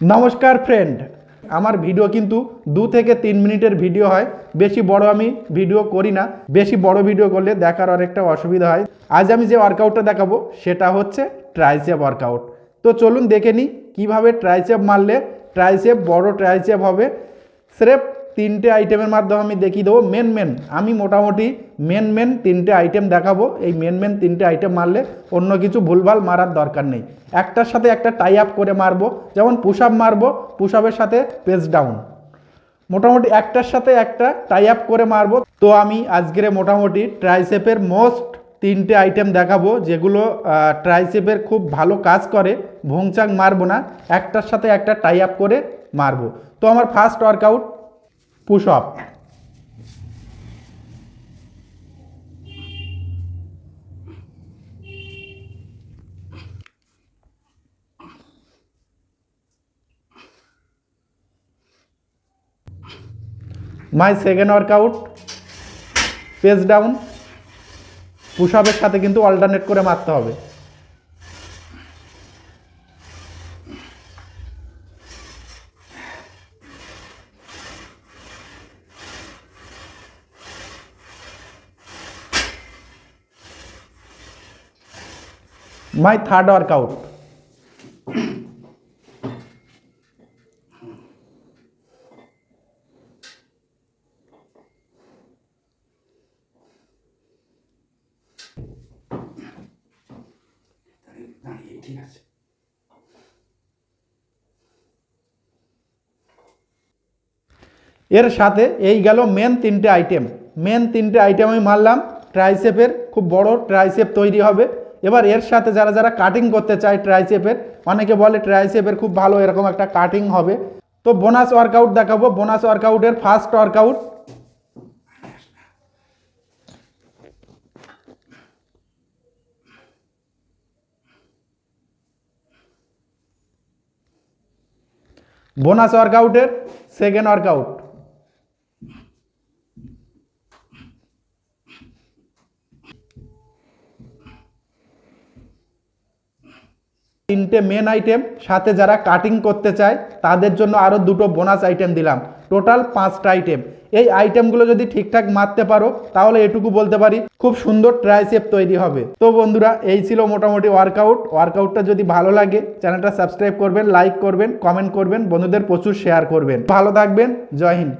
নমস্কার ফ্রেন্ড আমার ভিডিও কিন্তু দু থেকে তিন মিনিটের ভিডিও হয়। বেশি বড় আমি ভিডিও করি না। বেশি বড় ভিডিও করলে দেখার অনেকটা অসুবিধা হয়। আজ আমি যে ওয়ার্কআউটটা দেখাবো, সেটা হচ্ছে ট্রাইসেপ ওয়ার্কআউট তো চলুন দেখে নিই, কীভাবে ট্রাইসেপ মারলে ট্রাইসেপ বড় ট্রাইসেপ হবে। স্রেফ তিনটে আইটেমের মাধ্যমে আমি দেখিয়ে দেবো। মেন মেন আমি মোটামুটি মেন মেন তিনটে আইটেম দেখাবো। এই মেন মেন তিনটে আইটেম মারলে অন্য কিছু ভুলভাল মারার দরকার নেই। একটার সাথে একটা টাই আপ করে মারবো। যেমন পুশ আপ মারবো পুশ আপের সাথে পেস ডাউন মোটামুটি একটার সাথে একটা টাই আপ করে মারবো। তো আমি আজকের মোটামুটি ট্রাইসেপের মোস্ট তিনটে আইটেম দেখাবো, যেগুলো ট্রাইসেপের খুব ভালো কাজ করে। ভোংচাং মারবো না। একটার সাথে একটা টাই আপ করে মারবো। তো আমার first workout push up my second workout face down push আপের সাথে কিন্তু অল্টারনেট করে মারতে হবে। দাঁড়িয়ে ঠিক আছে এর সাথে এই গেল মেন তিনটে আইটেম মেন তিনটে আইটেম আমি মারলাম ট্রাইসেপের খুব বড় ট্রাইসেপ তৈরি হবে। এবার এর সাথে যারা যারা কাটিং করতে চায় ট্রাইসেপের অনেকে বলে ট্রাইসেপের খুব ভালো এরকম একটা কাটিং হবে। তো বোনাস ওয়ার্কআউট দেখাবো বোনাস ওয়ার্কআউটের ফার্স্ট ওয়ার্কআউট বোনাস ওয়ার্কআউটের সেকেন্ড ওয়ার্কআউট তিনটে মেন আইটেম সাথে যারা কাটিং করতে চায়, তাদের জন্য আরও দুটো বোনাস আইটেম দিলাম। টোটাল পাঁচটা আইটেম এই আইটেমগুলো যদি ঠিকঠাক মারতে পারো, তাহলে এটুকু বলতে পারি, খুব সুন্দর ট্রাইসেপ তৈরি হবে। তো বন্ধুরা, এই ছিল মোটামুটি ওয়ার্কআউট ওয়ার্কআউটটা যদি ভালো লাগে, চ্যানেলটা সাবস্ক্রাইব করবেন লাইক করবেন কমেন্ট করবেন, বন্ধুদের প্রচুর শেয়ার করবেন। ভালো থাকবেন, জয় হিন্দ।